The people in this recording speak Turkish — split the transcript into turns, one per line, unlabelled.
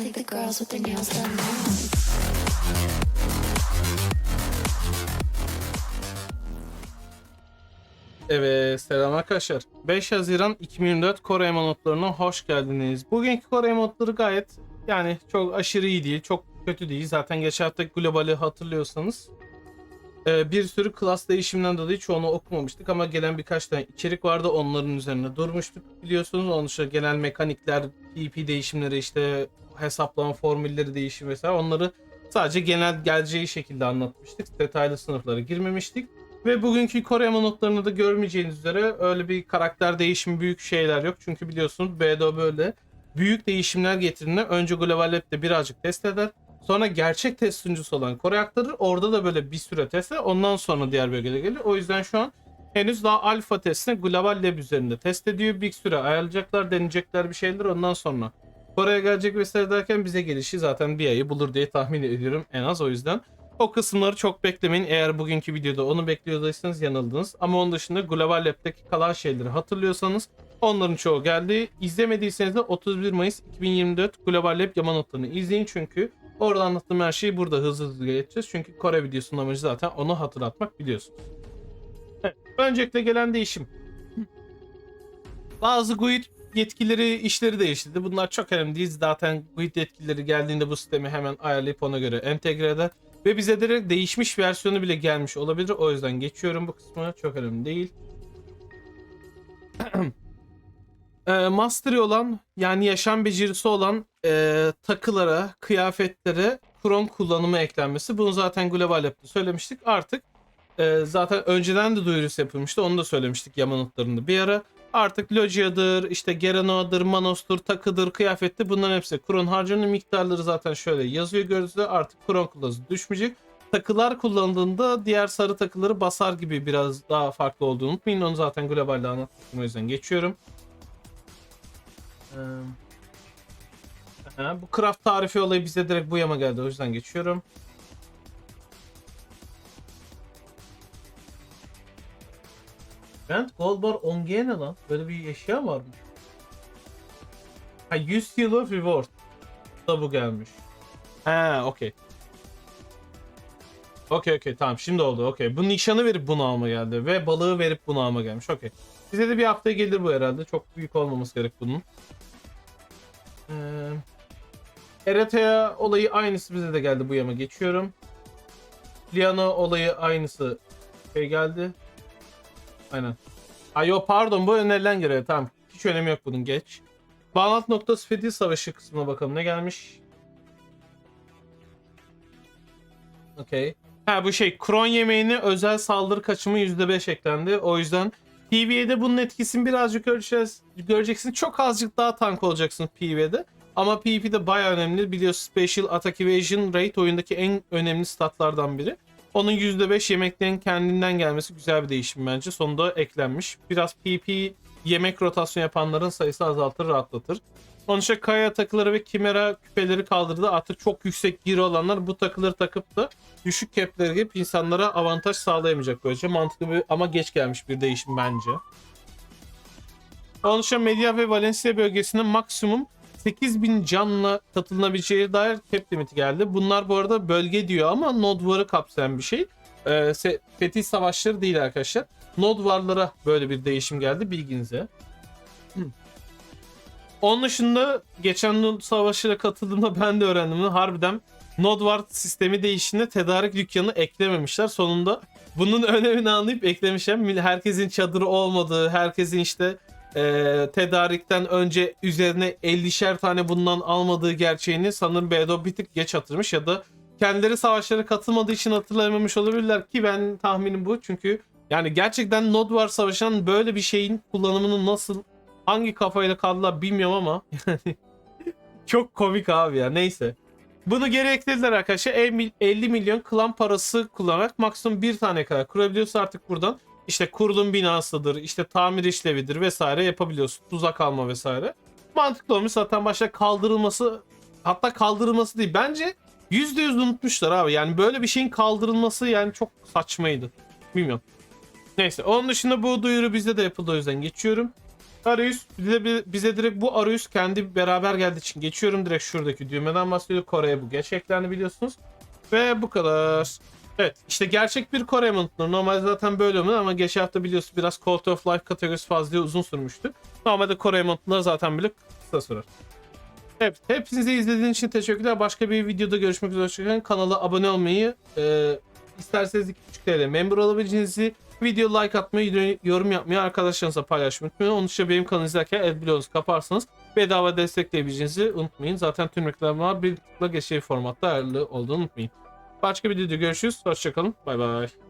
think the girls with their nails done.
Evet selam arkadaşlar. 5 Haziran 2024 Kore emanotlarına hoş geldiniz. Bugünkü Kore emotları gayet yani çok aşırı iyi değil, çok kötü değil. Zaten geçen hafta globali hatırlıyorsanız e, bir sürü klas değişiminden dolayı çoğunu okumamıştık ama gelen birkaç tane içerik vardı onların üzerine durmuştuk biliyorsunuz. Onun dışında genel mekanikler, PP değişimleri işte hesaplama formülleri değişim vesaire onları sadece genel geleceği şekilde anlatmıştık. Detaylı sınıflara girmemiştik. Ve bugünkü Kore notlarında da görmeyeceğiniz üzere öyle bir karakter değişimi büyük şeyler yok. Çünkü biliyorsunuz BDO böyle büyük değişimler getirdiğinde önce Global Lab'de birazcık test eder. Sonra gerçek test sunucusu olan Kore aktarır. Orada da böyle bir süre test eder. Ondan sonra diğer bölgelere gelir. O yüzden şu an henüz daha alfa testini Global Lab üzerinde test ediyor. Bir süre ayarlayacaklar, deneyecekler bir şeyler. Ondan sonra Kore'ye gelecek vesaire derken bize gelişi zaten bir ayı bulur diye tahmin ediyorum en az o yüzden. O kısımları çok beklemeyin. Eğer bugünkü videoda onu bekliyorduysanız yanıldınız. Ama onun dışında Global Lab'deki kalan şeyleri hatırlıyorsanız onların çoğu geldi. İzlemediyseniz de 31 Mayıs 2024 Global Lab yama notlarını izleyin çünkü orada anlattığım her şeyi burada hızlı hızlı geçeceğiz. Çünkü Kore videosunun amacı zaten onu hatırlatmak biliyorsunuz. Evet, öncelikle gelen değişim. Bazı GUID yetkileri, işleri değiştirdi. Bunlar çok önemli değil. Zaten GUID yetkileri geldiğinde bu sistemi hemen ayarlayıp ona göre entegre eder. Ve bize direkt değişmiş versiyonu bile gelmiş olabilir. O yüzden geçiyorum bu kısmı. Çok önemli değil. e, mastery olan yani yaşam becerisi olan e, takılara, kıyafetlere kron kullanımı eklenmesi. Bunu zaten Global Lab'da söylemiştik. Artık e, zaten önceden de duyurusu yapılmıştı. Onu da söylemiştik Yamanotlarında bir ara. Artık Logia'dır, işte Geranoa'dır, Manos'tur, takıdır, kıyafettir bunların hepsi kron harcanıyor. Miktarları zaten şöyle yazıyor gördüğünüzde artık kron kullanıcısı düşmeyecek. Takılar kullanıldığında diğer sarı takıları basar gibi biraz daha farklı olduğunu unutmayın. Onu zaten globalde anlatmıştım o yüzden geçiyorum. Ee, bu craft tarifi olayı bize direkt bu yama geldi o yüzden geçiyorum. Bent Gold Bar 10G ne lan? Böyle bir eşya varmış. Ha 100 Silver Reward. Da bu gelmiş. He okey. Okey okey tamam şimdi oldu okey. Bu nişanı verip bunu alma geldi ve balığı verip bunu alma gelmiş okey. Bize de bir haftaya gelir bu herhalde. Çok büyük olmaması gerek bunun. Ee, Eretea olayı aynısı bize de geldi bu yama geçiyorum. Liano olayı aynısı şey geldi. Aynen. Ay yo pardon bu önerilen görev tamam. Hiç önemi yok bunun geç. Bağlantı noktası Fedil Savaşı kısmına bakalım ne gelmiş. Okey. Ha bu şey Kron yemeğine özel saldırı kaçımı %5 eklendi. O yüzden PvE'de bunun etkisini birazcık göreceğiz. Göreceksin. Çok azıcık daha tank olacaksın PvE'de. Ama PvP'de baya önemli. Biliyorsun Special Attack Evasion Rate oyundaki en önemli statlardan biri. Onun %5 yemeklerin kendinden gelmesi güzel bir değişim bence. Sonunda eklenmiş. Biraz PP yemek rotasyon yapanların sayısı azaltır, rahatlatır. Onun için kaya takıları ve kimera küpeleri kaldırdı. Artık çok yüksek giri olanlar bu takıları takıp da düşük cap'leri gibi insanlara avantaj sağlayamayacak böylece. Mantıklı bir ama geç gelmiş bir değişim bence. Onun için Medya ve Valencia bölgesinin maksimum 8000 canla katılabileceği dair cap limiti geldi. Bunlar bu arada bölge diyor ama node varı kapsayan bir şey. Se- fetih savaşları değil arkadaşlar. Node varlara böyle bir değişim geldi bilginize. Onun dışında geçen node savaşına katıldığımda ben de öğrendim. Harbiden node var sistemi değişinde tedarik dükkanı eklememişler. Sonunda bunun önemini anlayıp eklemişler. Herkesin çadırı olmadığı, herkesin işte e, tedarikten önce üzerine 50'şer tane bundan almadığı gerçeğini sanırım BDO bir tık geç hatırlamış ya da kendileri savaşlara katılmadığı için hatırlayamamış olabilirler ki ben tahminim bu çünkü yani gerçekten Node var savaşan böyle bir şeyin kullanımını nasıl hangi kafayla kaldılar bilmiyorum ama çok komik abi ya neyse. Bunu geri eklediler arkadaşlar. 50 milyon klan parası kullanarak maksimum bir tane kadar kurabiliyorsa artık buradan işte kurulum binasıdır, işte tamir işlevidir vesaire yapabiliyorsun. Tuzak alma vesaire. Mantıklı olmuş zaten başta kaldırılması hatta kaldırılması değil. Bence %100 unutmuşlar abi. Yani böyle bir şeyin kaldırılması yani çok saçmaydı. Bilmiyorum. Neyse onun dışında bu duyuru bizde de yapıldı o yüzden geçiyorum. Arayüz bize, bize direkt bu arayüz kendi beraber geldiği için geçiyorum direkt şuradaki düğmeden bahsediyor. Kore'ye bu geç eklendi biliyorsunuz. Ve bu kadar. Evet işte gerçek bir Kore emote'ları. Normalde zaten böyle olmuyor ama geçen hafta biliyorsunuz biraz Quality of Life kategorisi fazla uzun sürmüştü. Normalde Kore emote'ları zaten bile kısa sürer. Evet, hepinize izlediğiniz için teşekkürler. Başka bir videoda görüşmek üzere. Hoşçakalın. Kanala abone olmayı, e, isterseniz 2.5 TL memur olabileceğinizi, video like atmayı, yorum yapmayı, arkadaşlarınızla paylaşmayı unutmayın. Onun dışında benim kanalı izlerken adbloğunuzu kaparsanız bedava destekleyebileceğinizi unutmayın. Zaten tüm reklamlar bir tıkla geçici formatta ayarlı olduğunu unutmayın. Başka bir videoda görüşürüz. Hoşçakalın. Bay bay.